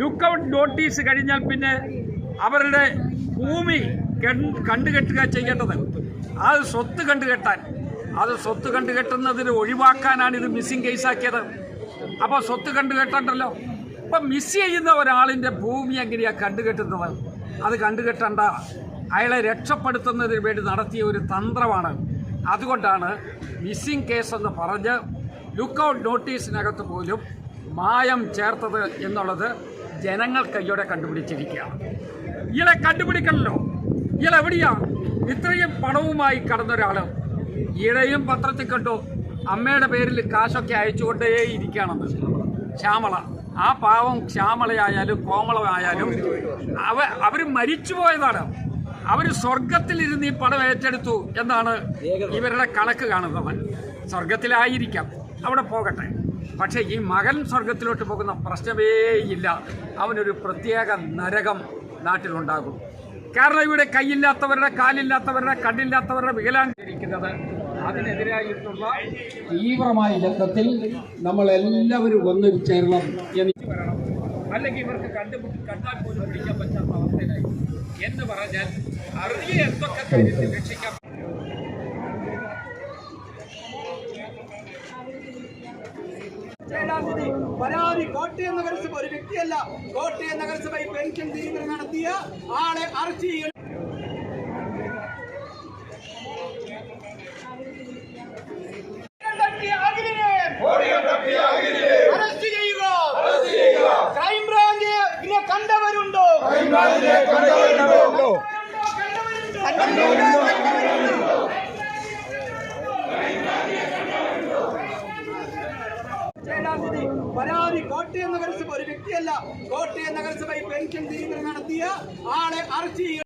Lookout notice കഴിഞ്ഞാൽ പിന്നെ അവരുടെ ഭൂമി കണ്ടുകെട്ടുക ചെയ്യേണ്ടത്. അത് സ്വത്ത് കണ്ടുകെട്ടാൻ. അത് സ്വത്ത് കണ്ടുകെട്ടുന്നതിന് ഒഴിവാക്കാനാണ് ഇത് മിസ്സിംഗ് കേസാക്കിയത്. അപ്പോൾ സ്വത്ത് കണ്ടുകെട്ടണ്ടല്ലോ? അപ്പം മിസ് ചെയ്യുന്ന ഒരാളിന്റെ ഭൂമി എങ്ങനെയാണ് കണ്ടുകെട്ടുന്നത്? അത് കണ്ടുകെട്ടണ്ട. അയാളെ രക്ഷപ്പെടുത്തുന്നതിന് വേണ്ടി നടത്തിയ ഒരു തന്ത്രമാണ്. അതുകൊണ്ടാണ് മിസ്സിംഗ് കേസ് എന്ന് പറഞ്ഞ് ലുക്കൌട്ട് നോട്ടീസിനകത്ത് പോലും മായം ചേർത്തത് എന്നുള്ളത് ജനങ്ങൾ കയ്യോടെ കണ്ടുപിടിച്ചിരിക്കുകയാണ്. ഇയാളെ കണ്ടുപിടിക്കണല്ലോ. ഇയാൾ എവിടെയാണ് ഇത്രയും പണവുമായി കടന്ന ഒരാൾ ഈടെയും പത്രത്തിൽ കണ്ടു. അമ്മയുടെ പേരിൽ കാശൊക്കെ അയച്ചുകൊണ്ടേ ഇരിക്കുകയാണെന്ന് ശ്യാമള. ആ പാവം ശ്യാമളയായാലും കോമളമായാലും അവ അവർ മരിച്ചുപോയതാണ് അവർ സ്വർഗത്തിലിരുന്ന് ഈ പണം ഏറ്റെടുത്തു എന്നാണ് ഇവരുടെ കണക്ക് കാണുന്നത് സ്വർഗത്തിലായിരിക്കാം അവിടെ പോകട്ടെ. പക്ഷേ ഈ മകൻ സ്വർഗത്തിലോട്ട് പോകുന്ന പ്രശ്നമേ ഇല്ല. അവനൊരു പ്രത്യേക നരകം നാട്ടിലുണ്ടാകും. കാരണം ഇവിടെ കൈയില്ലാത്തവരുടെ കാലില്ലാത്തവരുടെ കണ്ണില്ലാത്തവരുടെ വികലാണ്ടിരിക്കുന്നത് അതിനെതിരായിട്ടുള്ള തീവ്രമായ രംഗത്തിൽ നമ്മൾ എല്ലാവരും ചേരണം എന്ന് വരണം. അല്ലെങ്കിൽ ഇവർക്ക് കണ്ടുപിടി കണ്ടാൽ പോലും പിടിക്കാൻ പറ്റാത്ത അവസ്ഥയിലായി എന്ന് പറഞ്ഞാൽ അറിയ എന്തൊക്കെ കാര്യത്തിൽ രക്ഷിക്കാം പരാതി കോട്ടയം നഗരസഭ ഒരു വ്യക്തിയല്ല. കോട്ടയം നഗരസഭ ഈ പെൻഷൻ തിരിമറി നടത്തിയ ആളെ അറസ്റ്റ് ചെയ്യും അറസ്റ്റ് ചെയ്യുക. ക്രൈംബ്രാഞ്ച് ഇതിനെ കണ്ടവരുണ്ടോ? ഏഴാം പരാതി കോട്ടയം നഗരസഭ ഒരു വ്യക്തിയല്ല കോട്ടയം നഗരസഭ പെൻഷൻ തിരിമറി നടത്തിയ ആളെ അറസ്റ്റ്